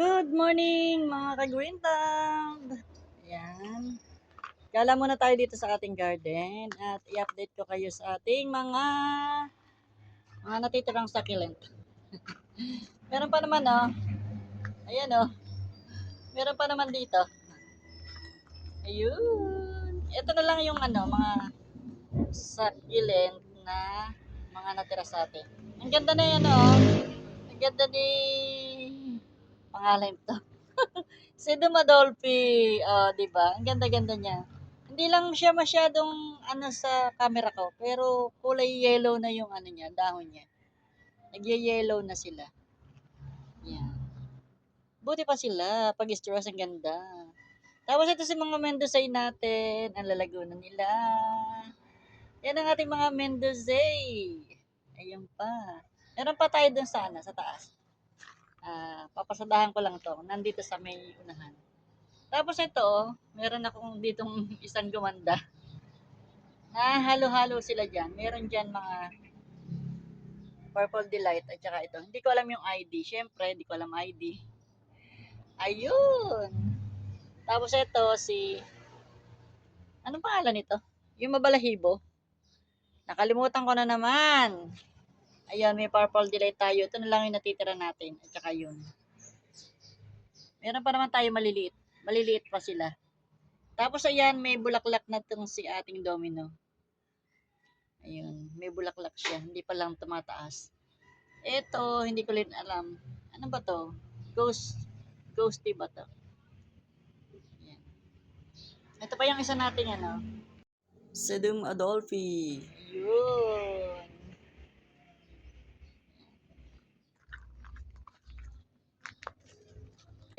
Good morning mga ka-Greentown! Ayan. Gala muna tayo dito sa ating garden at i-update ko kayo sa ating mga mga natitirang succulent. Meron pa naman oh. Ayan oh. Meron pa naman dito. Ayun. Ito na lang yung ano, mga succulent na mga natira sa atin. Ang ganda na yan oh. Ang ganda ni pangalan ito. si Dumadolphi, oh, 'di ba? Ang ganda-ganda niya. Hindi lang siya masyadong ano sa camera ko, pero kulay yellow na yung ano niya, dahon niya. Nagye-yellow na sila. Yan. Buti pa sila, pag stress ang ganda. Tapos ito si mga Mendocay natin, ang lalago na nila. Yan ang ating mga Mendocay. Ayun pa. Meron pa tayo dun sa, ano, sa taas. Ah, papasadahan ko lang to. Nandito sa may unahan. Tapos ito, meron akong ditong isang gumanda. Na halo-halo sila dyan. Meron dyan mga Purple Delight at saka ito. Hindi ko alam yung ID. Siyempre, hindi ko alam ID. Ayun. Tapos ito si Anong pangalan nito? Yung mabalahibo. Nakalimutan ko na naman. Ayan, may purple delight tayo. Ito na lang yung natitira natin. At saka yun. Meron pa naman tayo maliliit. Maliliit pa sila. Tapos ayan, may bulaklak na itong si ating domino. Ayun, may bulaklak siya. Hindi pa lang tumataas. Ito, hindi ko rin alam. Ano ba to? Ghost, ghosty ba to? Ayan. Ito pa yung isa nating ano. Sedum Adolphi. Yun.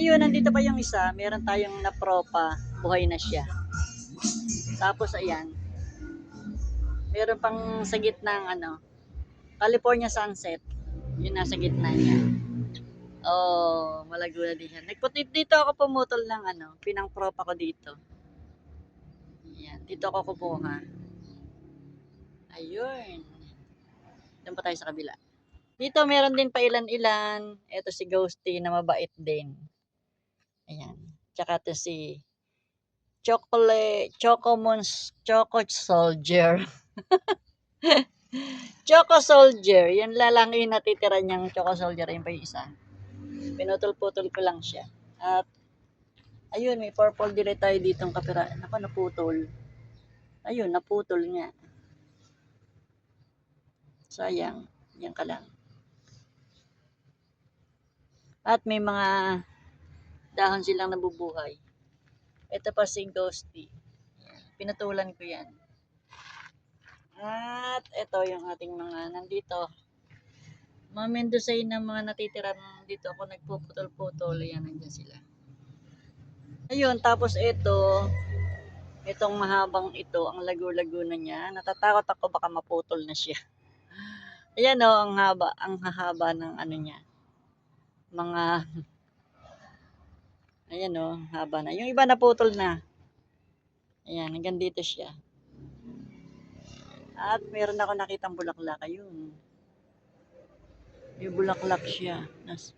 Ayun, nandito pa yung isa. Meron tayong napropa. Buhay na siya. Tapos, ayan. Meron pang sa gitna ng ano, California sunset. Yun nasa gitna niya. Oh, malago na din siya. Nagputit dito ako pumutol ng ano, pinang propa ko dito. Ayan, dito ako kumuha. Ayun. Doon pa tayo sa kabila. Dito meron din pa ilan-ilan. Ito si Ghosty na mabait din. Tsaka to si Chocolate, Chocomons, Choco Soldier. Choco Soldier. Yan lalang yung natitira niyang Choco Soldier. Yan pa yung isa. Pinutol-putol ko lang siya. At, ayun, may purple dire tayo dito ang kapira. Naku, naputol. Ayun, naputol nga. Sayang. Yan ka lang. At may mga dahon silang nabubuhay. Ito pa si Ghosty. Yan. Pinutulan ko yan. At ito yung ating mga nandito. Mga Mendocay na mga natitira dito ako nagpuputol-putol. Ayan, nandiyan sila. Ayun, tapos ito, itong mahabang ito, ang lago-lago na niya. Natatakot ako baka maputol na siya. Ayan o, ang haba, ang hahaba ng ano niya. Mga, ayan o, haba na. Yung iba naputol na. Ayan, hanggang dito siya. At meron ako nakitang bulaklak. Ayun. May bulaklak siya. Nas,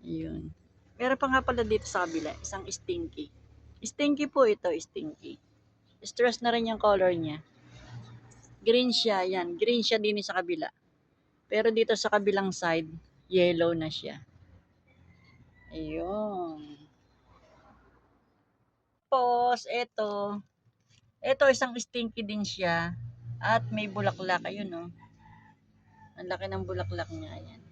ayun. Meron pa nga pala dito sa kabila, isang stinky. Stinky po ito, stinky. Stress na rin yung color niya. Green siya, yan. Green siya din sa kabila. Pero dito sa kabilang side, yellow na siya. Ayun. Tapos, ito. Ito, isang stinky din siya. At may bulaklak. Ayun, no. Ang laki ng bulaklak niya. Ayan.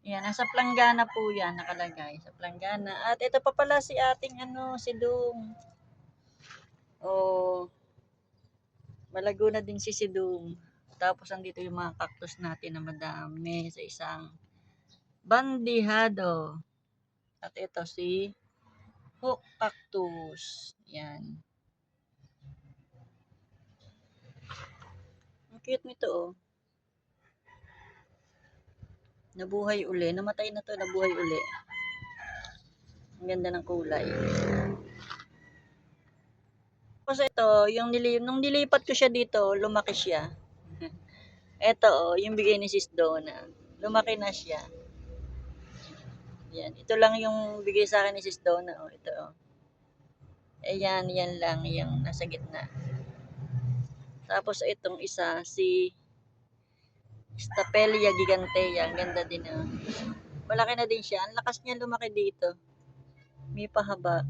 Yan, nasa planggana po yan, nakalagay. Sa planggana. At ito pa pala si ating, ano, si Dung. Oh, malago na din si Sidum. Tapos andito yung mga cactus natin na madami sa isang bandihado. At ito si hook cactus. Yan. Ang cute nito oh. Nabuhay uli. Namatay na to, nabuhay uli. Ang ganda ng kulay. Tapos ito, yung nili nung nilipat ko siya dito, lumaki siya. ito oh, yung bigay ni Sis Donna. Lumaki na siya. Yan. Ito lang yung bigay sa akin ni Sis Donna. Oh. Ito. Oh. Ayan, yan lang. Yung nasa gitna. Tapos itong isa, si Stapelia gigantea. Ang ganda din. Oh. Malaki na din siya. Ang lakas niya lumaki dito. May pahaba.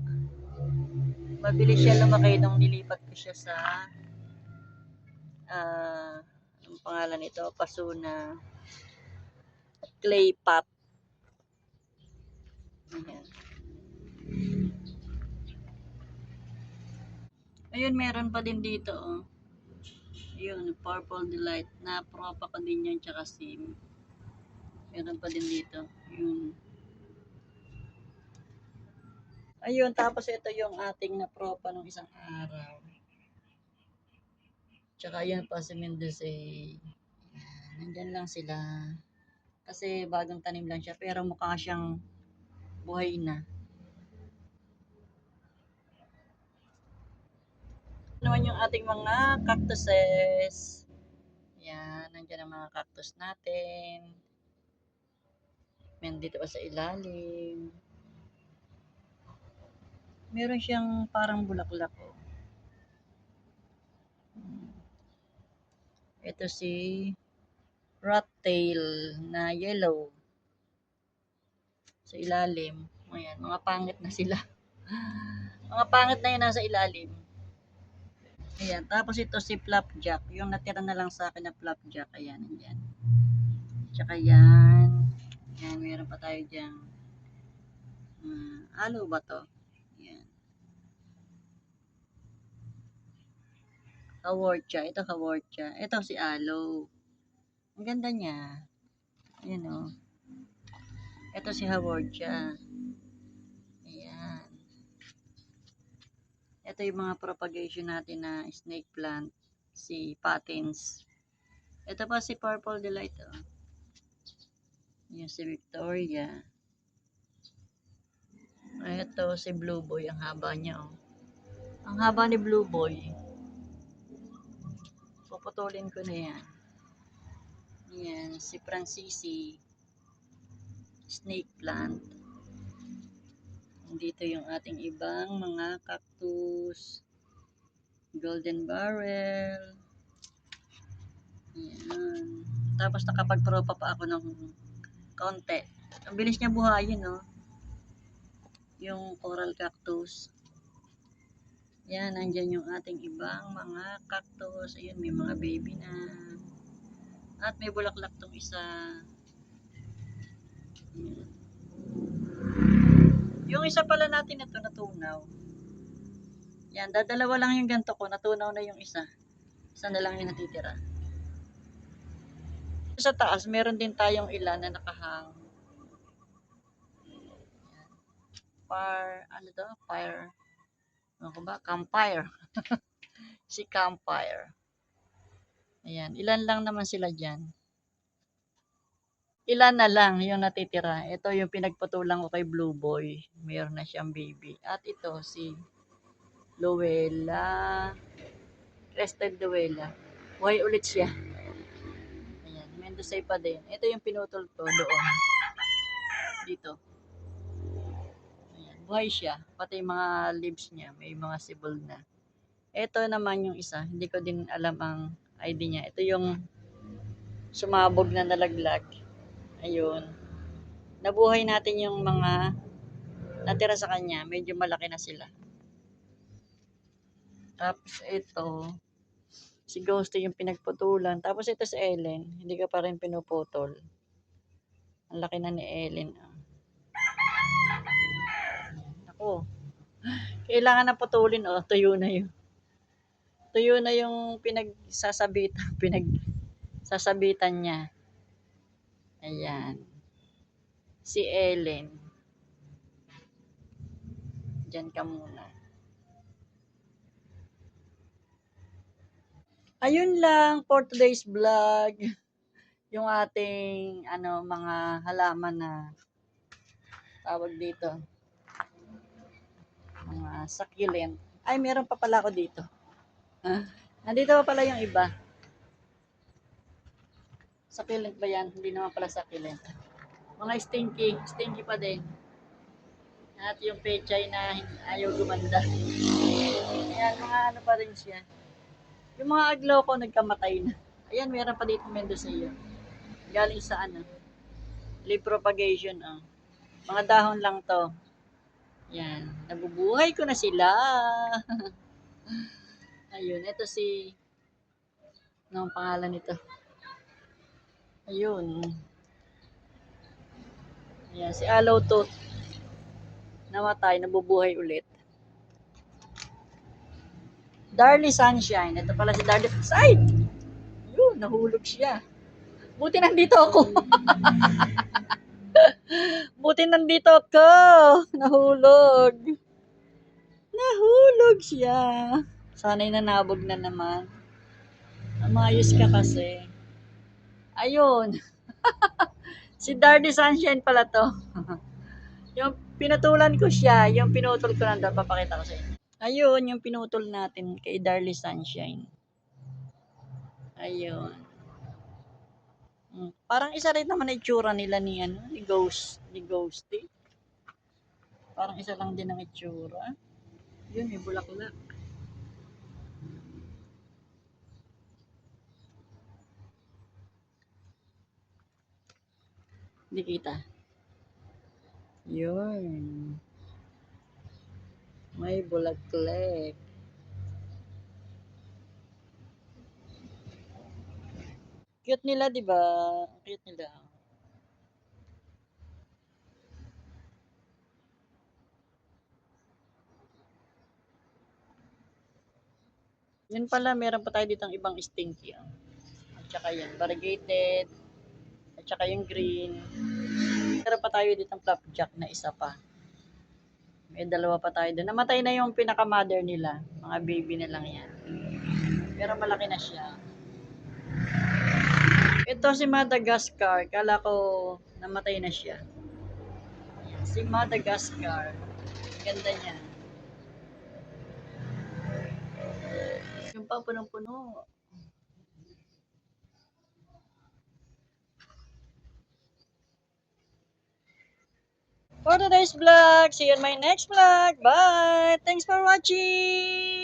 Mabilis siya lumaki nung nilipat ko siya sa ah anong pangalan nito? Pasuna clay pot. Ayun, meron pa din dito, oh. Ayun, Purple Delight. Na-propa ko din yan, tsaka sim. Meron pa din dito. Yun. Ayun, tapos ito yung ating na-propa nung isang araw. Tsaka yun pa si Mendoza. Nandyan lang sila. Kasi bagong tanim lang siya. Pero mukha siyang buhay na. naman yung ating mga cactuses. Yan, nandiyan ang mga cactus natin. Meron dito pa sa ilalim. Meron siyang parang bulaklak. Oh. Ito si rat tail na yellow. Sa ilalim. Ayan, mga pangit na sila. mga pangit na yun nasa ilalim. Ayan, tapos ito si flapjack. Yung natira na lang sa akin na flapjack. Ayan, ayan. Tsaka yan. Ayan, meron pa tayo dyan. Uh, alo ba to? Ayan. Kaworcha. Ito kaworcha. Ito si alo. Ang ganda niya. Ayan o. Oh. Ito si Haworcha. Ayan. Ito yung mga propagation natin na snake plant. Si patins. Ito pa si Purple Delight. Oh. Yan si Victoria. Ito si Blue Boy. Ang haba niya. Oh. Ang haba ni Blue Boy. Puputulin ko na yan. Yan. Si Francisi. Snake plant. Dito yung ating ibang mga cactus. Golden barrel. Yan. Tapos nakapag-propa pa ako ng konti. Ang bilis niya buhayin, no? Yung coral cactus. Yan, nandyan yung ating ibang mga cactus. Ayun, may mga baby na. At may bulaklak tong isa. Yung isa pala natin ito natunaw. Yan, dadalawa lang yung ganto ko. Natunaw na yung isa. Isa na lang yung natitira. Sa taas, meron din tayong ilan na nakahang. Yan. Fire, ano to? Fire. Ano ko ba? Campfire. si Campfire. Ayan, ilan lang naman sila dyan ilan na lang yung natitira. Ito yung pinagpatulang ko kay Blue Boy. Mayroon na siyang baby. At ito si Luella. Crested Luella. Buhay ulit siya. Ayan. Mendocay pa din. Ito yung pinutol ko doon. Dito. Ayan. Buhay siya. Pati mga leaves niya. May mga sibol na. Ito naman yung isa. Hindi ko din alam ang ID niya. Ito yung sumabog na nalaglag. Ayun. Nabuhay natin yung mga natira sa kanya. Medyo malaki na sila. Tapos ito, si Ghost yung pinagputulan. Tapos ito si Ellen, hindi ka pa rin pinuputol. Ang laki na ni Ellen. Ah. Ako, kailangan na putulin. Oh, tuyo na yun. Tuyo na yung pinagsasabitan, pinagsasabitan niya. Ayan. Si Ellen. Diyan ka muna. Ayun lang for today's vlog. Yung ating ano mga halaman na tawag dito. Mga succulent. Ay, meron pa pala ako dito. Nandito pa pala yung iba. Succulent ba yan? Hindi naman pala succulent. Mga stinky. Stinky pa din. At yung pechay na ayaw gumanda. Ayan, mga ano pa rin siya. Yung mga aglaw ko nagkamatay na. Ayan, meron pa dito Mendoza yun. Galing sa ano? Leaf propagation, oh. Mga dahon lang to. Yan. Nabubuhay ko na sila. Ayun, ito si... Ano ang pangalan nito? Ayun. Ayan, si Aloe Tooth. Namatay, nabubuhay ulit. Darly Sunshine. Ito pala si Darly Side! Yun, nahulog siya. Buti nandito ako. Buti nandito ako. Nahulog. Nahulog siya. Sana'y nanabog na naman. Amayos ka kasi. Ayun. si Dardy Sunshine pala to. yung pinutulan ko siya, yung pinutol ko nandun, papakita ko sa inyo. Ayun, yung pinutol natin kay Darly Sunshine. Ayun. Mm, Parang isa rin naman na itsura nila ni ano, ni Ghost, ni Ghosty. Parang isa lang din ang itsura. Yun, may bulaklak. Hindi kita. Yun. May bulaklak. Cute nila, di ba? Cute nila. Yun pala, meron pa tayo dito ibang stinky. ah. At saka yan, variegated. At saka yung green. Meron pa tayo dito flapjack na isa pa. May dalawa pa tayo doon. Namatay na yung pinaka-mother nila. Mga baby na lang yan. Pero malaki na siya. Ito si Madagascar. Kala ko namatay na siya. Si Madagascar. Ganda niya. Yung pa punong-puno. For today's vlog, see you in my next vlog. Bye! Thanks for watching!